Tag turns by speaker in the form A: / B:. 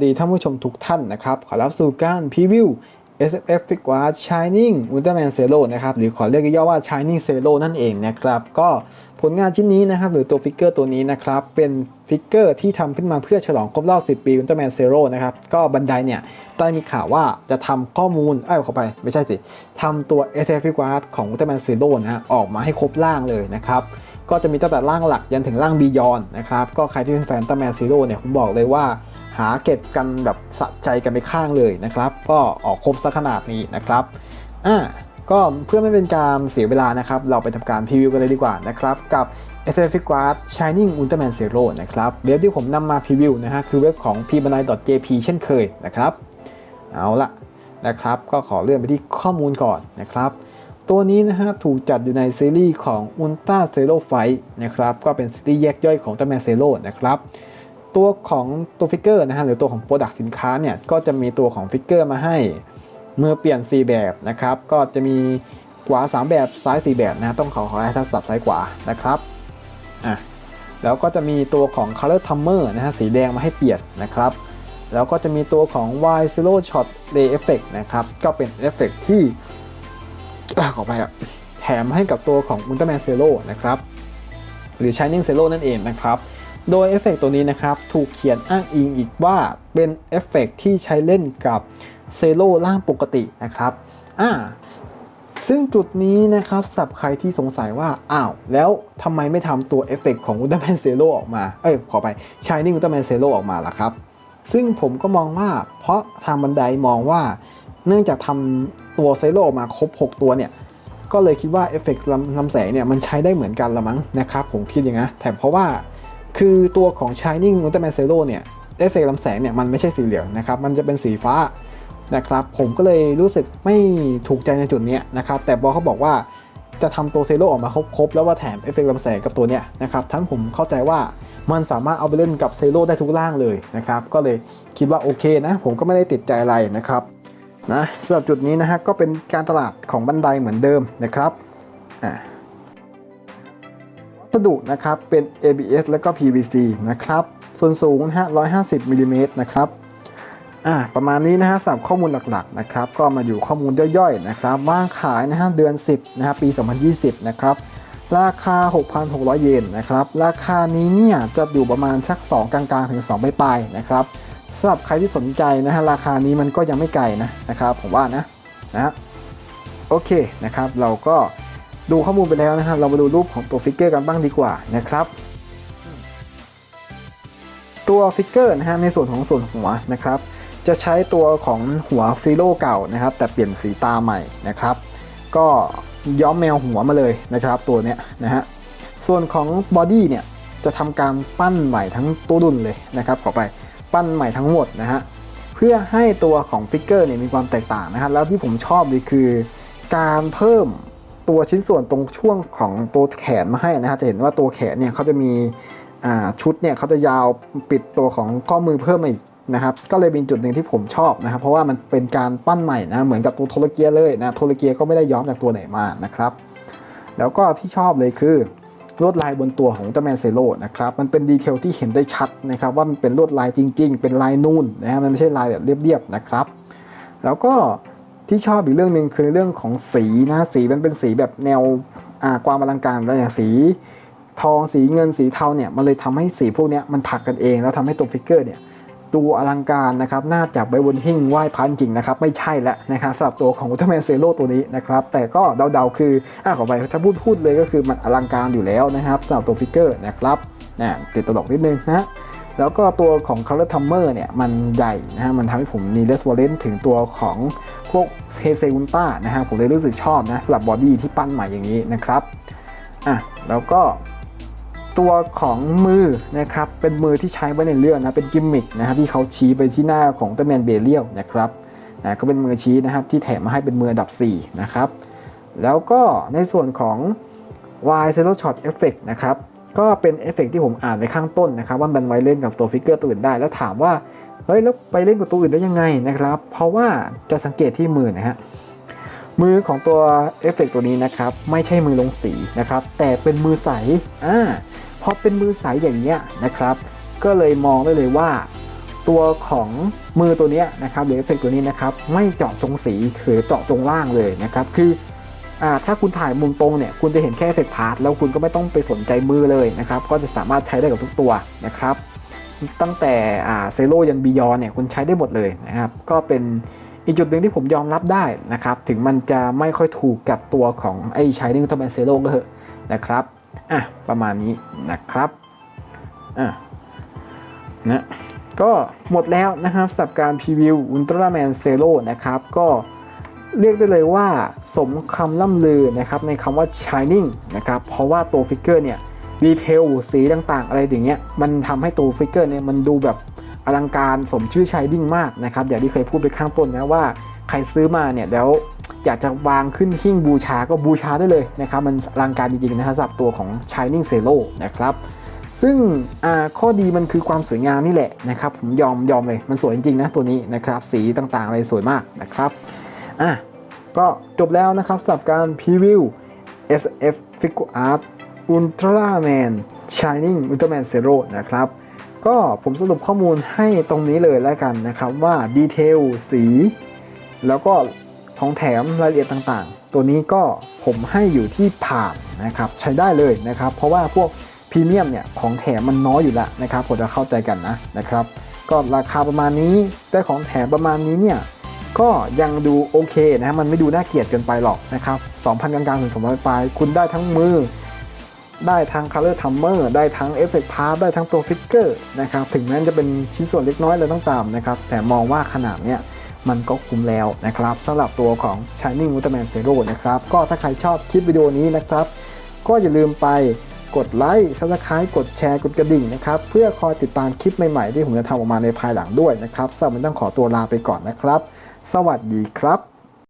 A: ดีท่านผู้ชมทุกท่านนะครับ ขอรับสู่การพรีวิว SFF Figure Shining Ultraman Zero นะครับหรือขอเรียกย่อว่า Shining Zero นั่นเองนะครับ ก็ผลงานชิ้นนี้นะครับหรือตัวฟิกเกอร์ตัวนี้นะครับ เป็นฟิกเกอร์ที่ทำขึ้นมาเพื่อฉลองครบรอบ 10 ปี Ultraman Zero นะครับ ก็บันไดเนี่ยได้มีข่าวว่าจะทำข้อมูลเอ้ยเข้าไป ไม่ใช่สิทำตัว SFF Figure ของ Ultraman Zero นะฮะออกมาให้ครบร่างเลยนะครับ ก็จะมีตั้งแต่ร่างหลักยันถึงร่างบียอนนะครับก็ใครที่เป็นแฟนตัมแมนซีโร่เนี่ยผมบอกเลยว่าหาเก็บกันแบบสะใจกันไปข้างเลยนะครับ ก็ออกครบสักขนาดนี้นะครับอ่าก็เพื่อไม่เป็นการเสียเวลานะครับ เราไปทำการพรีวิวกันเลยดีกว่านะครับ กับ s f f Guard Shining Ultraman Zero นะครับ เว็บที่ผมนำมาพรีวิวนะฮะคือเว็บของ p b a n a i jp เช่นเคยนะครับ เอาละนะครับ ก็ขอเลื่อนไปที่ข้อมูลก่อนนะครับ ตัวนี้นะฮะถูกจัดอยู่ในซีรีส์ของ Ultra Zero Fight นะครับก็เป็นซีรีส์แยกย่อยของ Ultraman Zero นะครับตัวของตัวฟิกเกอร์นะฮะหรือตัวของโปรดักสินค้าเนี่ยก็จะมีตัวของฟิกเกอร์มาให้เมื่อเปลี่ยน 4 แบบนะครับก็จะมีขวา 3 แบบซ้าย 4 แบบนะต้องขอขอให้ท่านสับซ้ายขวานะครับอะแล้วก็จะมีตัวของ Color Timer นะฮะสีแดงมาให้เปลี่ยนนะครับแล้วก็จะมีตัวของ Y Zero Shot Ray Effect นะครับก็เป็นเอฟเฟกที่ ขอไปครับแถมให้กับตัวของ Ultraman Zero นะครับหรือ Shining Zero นั่นเองนะครับโดยเอฟเฟกตัวนี้นะครับถูกเขียนอ้างอิงอีกว่าเป็นเอฟเฟกที่ใช้เล่นกับเซโร่ร่างปกตินะครับอ่าซึ่งจุดนี้นะครับสับใครที่สงสัยว่า อ้าว แล้วทำไมไม่ทำตัวเอฟเฟกของ Ultraman Zero ออกมา เอ้ย ขอไป Shining Ultraman Zero ออกมาล่ะครับ ซึ่งผมก็มองว่าเพราะทางบันไดมองว่า เนื่องจากทำตัวเซโร่ออกมาครบ 6 ตัวเนี่ย ก็เลยคิดว่าเอฟเฟกต์ลำแสงเนี่ยมันใช้ได้เหมือนกันละมั้งนะครับผมคิดอย่างนั้นแต่เพราะว่าคือตัวของ Shining Ultraman Zero เนี่ยเอฟเฟกต์ลำแสงเนี่ยมันไม่ใช่สีเหลืองนะครับ มันจะเป็นสีฟ้านะครับผมก็เลยรู้สึกไม่ถูกใจในจุดนี้นะครับ แต่พอเขาบอกว่าจะทำตัวเซโร่ออกมาครบๆ แล้วว่าแถมเอฟเฟกต์ลำแสงกับตัวเนี้ยนะครับทั้งผมเข้าใจว่ามันสามารถเอาไปเล่นกับเซโร่ได้ทุกร่างเลยนะครับ ก็เลยคิดว่าโอเคนะ ผมก็ไม่ได้ติดใจอะไรนะครับ นะสำหรับจุดนี้นะฮะก็เป็นการตลาดของบันไดเหมือนเดิมนะครับอ่าวัสดุนะครับเป็น ABS แล้วก็ PVC นะครับส่วนสูงนะฮะ150มิลลิเมตรนะครับอ่าประมาณนี้นะฮะสำหรับข้อมูลหลักๆนะครับก็มาอยู่ข้อมูลย่อยๆนะครับว่างขายนะฮะเดือน 10นะฮะปี 2020 นะครับราคา 6,600 เยนนะครับราคานี้เนี่ยจะอยู่ประมาณชัก 2 กลางๆ ถึง 2 ปลายๆนะครับ สำหรับใครที่สนใจนะฮะราคานี้มันก็ยังไม่ไกลนะนะครับผมว่านะนะโอเคนะครับ เราก็ดูข้อมูลไปแล้วนะฮะเรามาดูรูปของตัวฟิกเกอร์กันบ้างดีกว่านะครับ ตัวฟิกเกอร์นะฮะในส่วนของส่วนหัวนะครับ จะใช้ตัวของหัวซีโร่เก่านะครับ แต่เปลี่ยนสีตาใหม่นะครับ ก็ย้อมแมวหัวมาเลยนะครับ ตัวเนี้ยนะฮะส่วนของบอดี้เนี่ยจะทำการปั้นใหม่ทั้งตัวดุนเลยนะครับขอไป ปั้นใหม่ทั้งหมดนะฮะเพื่อให้ตัวของฟิกเกอร์เนี่ยมีความแตกต่างนะครับแล้วที่ผมชอบเลยคือ การเพิ่มตัวชิ้นส่วนตรงช่วงของตัวแขนมาให้นะฮะจะเห็นว่าตัวแขนเนี่ยเขาจะมีชุดเนี่ยเขาจะยาวปิดตัวของข้อมือเพิ่มมาอีกนะครับก็เลยเป็นจุดหนึ่งที่ผมชอบนะครับ เพราะว่ามันเป็นการปั้นใหม่นะเหมือนกับตัวโทรเกียเลยนะโทรเกียก็ไม่ได้ย้อมจากตัวไหนมานะครับ แล้วก็ที่ชอบเลยคือ ลวดลายบนตัวของเจ้าแมนเซโลนะครับมันเป็นดีเทลที่เห็นได้ชัดนะครับว่ามันเป็นลวดลายจริง ๆ เป็นลายนูนนะฮะมันไม่ใช่ลายแบบเรียบๆนะครับ แล้วก็ที่ชอบอีกเรื่องหนึ่งคือเรื่องของสีนะสีมันเป็นสีแบบแนวความอลังการแล้วอย่างสีทองสีเงินสีเทาเนี่ยมันเลยทำให้สีพวกนี้มันถักกันเอง แล้วทำให้ตัวฟิกเกอร์เนี่ย ดูอลังการนะครับน่าจับไว้บนหิ้งไหว้พระจริงนะครับ ไม่ใช่แล้วนะครับสำหรับตัวของอุลตร้าแมนเซโลตัวนี้นะครับ แต่ก็เดาๆคืออะขอไปถ้าพูดพูดเลยก็คือมันอลังการอยู่แล้วนะครับสำหรับตัวฟิกเกอร์นะครับนะติดตลกนิดนึงนะแล้วก็ตัวของ Color t u m m e r เนี่ยมันใหญ่นะฮะมันทำให้ผมมี r e s p o n s ถึงตัวของพวกเฮเซอุนต้านะฮะผมเลยรู้สึกชอบนะสำหรับบอดี้ที่ปั้นใหม่อย่างนี้นะครับอะแล้วก็ ตัวของมือนะครับเป็นมือที่ใช้ไว้ในเรื่องนะเป็นกิมมิคนะฮะที่เขาชี้ไปที่หน้าของตัแมนเบเลียลนะครับนะก็เป็นมือชี้นะครับที่แถมมาให้เป็นมืออันดับ 4 นะครับ แล้วก็ในส่วนของ Y Zero Shot Effect นะครับก็เป็นเอฟเฟกต์ที่ผมอ่านไปข้างต้นนะครับ ว่ามันไว้เล่นกับตัวฟิกเกอร์ตัวอื่นได้ แล้วถามว่าเฮ้ยแล้วไปเล่นกับตัวอื่นได้ยังไงนะครับ เพราะว่าจะสังเกตที่มือนะฮะมือของตัวเอฟเฟกต์ตัวนี้นะครับ ไม่ใช่มือลงสีนะครับ แต่เป็นมือใสอ่า พอเป็นมือใสอย่างเงี้ยนะครับ ก็เลยมองได้เลยว่า ตัวของมือตัวนี้นะครับหรือเอฟเฟกต์ตัวนี้นะครับไม่เจาะจงสีหรือเจาะจงล่างเลยนะครับ คืออถ้าคุณถ่ายมุมตรงเนี่ยคุณจะเห็นแค่เอฟเฟกต์พาร์ทแล้วคุณก็ไม่ต้องไปสนใจมือเลยนะครับ ก็จะสามารถใช้ได้กับทุกตัวนะครับ ตั้งแต่เซโลยันบียอนเนี่ยคุณใช้ได้หมดเลยนะครับ ก็เป็นอีกจุดหนึ่งที่ผมยอมรับได้นะครับ ถึงมันจะไม่ค่อยถูกกับตัวของไอ้ใช้นิ่งทอมแบนเซโลก็เถอะนะครับ อะประมาณนี้นะครับอะนะก็หมดแล้วนะครับสับการพรีวิวอุลตร้าแมนเซโลนะครับ ก็เรียกได้เลยว่าสมคำล่ำลือนะครับในคำว่า Shining นะครับ เพราะว่าตัวฟิกเกอร์เนี่ยดีเทลสีต่างๆ อะไรอย่างเงี้ยมันทำให้ตัวฟิกเกอร์เนี่ยมันดูแบบอลังการสมชื่อชายดิ้งมากนะครับ อย่างที่เคยพูดไปข้างต้นนะว่าใครซื้อมาเนี่ยแล้ว อยากจะวางขึ้นหิ้งบูชาก็บูชาได้เลยนะครับ มันอลังการจริงๆนะครับสำหรับตัวของ Shining z e r o นะครับซึ่งข้อดีมันคือความสวยงามนี่แหละนะครับ ผมยอมยอมเลยมันสวยจริงๆนะตัวนี้นะครับ สีต่างๆอะไรสวยมากนะครับอะก็จบแล้วนะครับสำหรับการพรีวิว SF Figure Art Ultraman Shining Ultraman Zero นะครับ ก็ผมสรุปข้อมูลให้ตรงนี้เลยแล้วกันนะครับว่าดีเทลสี แล้วก็ ของแถมรายละเอียดต่างๆ ตัวนี้ก็ผมให้อยู่ที่ผ่านนะครับใช้ได้เลยนะครับ เพราะว่าพวกพรีเมียมเนี่ยของแถมมันน้อยอยู่แล้วนะครับผมจะเข้าใจกันนะนะครับ ก็ราคาประมาณนี้ได้ของแถมประมาณนี้เนี่ยก็ยังดูโอเคนะฮะมันไม่ดูน่าเกลียดเกินไปหรอกนะครับ2,000กลางๆถึง2,000ปลายคุณได้ทั้งมือ ได้ทั้ง Color t u m m e r ได้ทั้ง Effect p a r t ได้ทั้งตัวฟิกเกอร์นะครับถึงแม้จะเป็นชิ้นส่วนเล็กน้อยอะไรต้องตามนะครับแต่มองว่าขนาดเนี้ย มันก็คุ้มแล้วนะครับสำหรับตัวของ Shining Ultraman Zero นะครับ ก็ถ้าใครชอบคลิปวิดีโอนี้นะครับ ก็อย่าลืมไปกดไลค์ Subscribe กดแชร์ กดกระดิ่งนะครับ เพื่อคอยติดตามคลิปใหม่ๆ ที่ผมจะทำออกมาในภายหลังด้วยนะครับสำหรับวันนี้ต้องขอตัวลาไปก่อนนะครับ สวัสดีครับ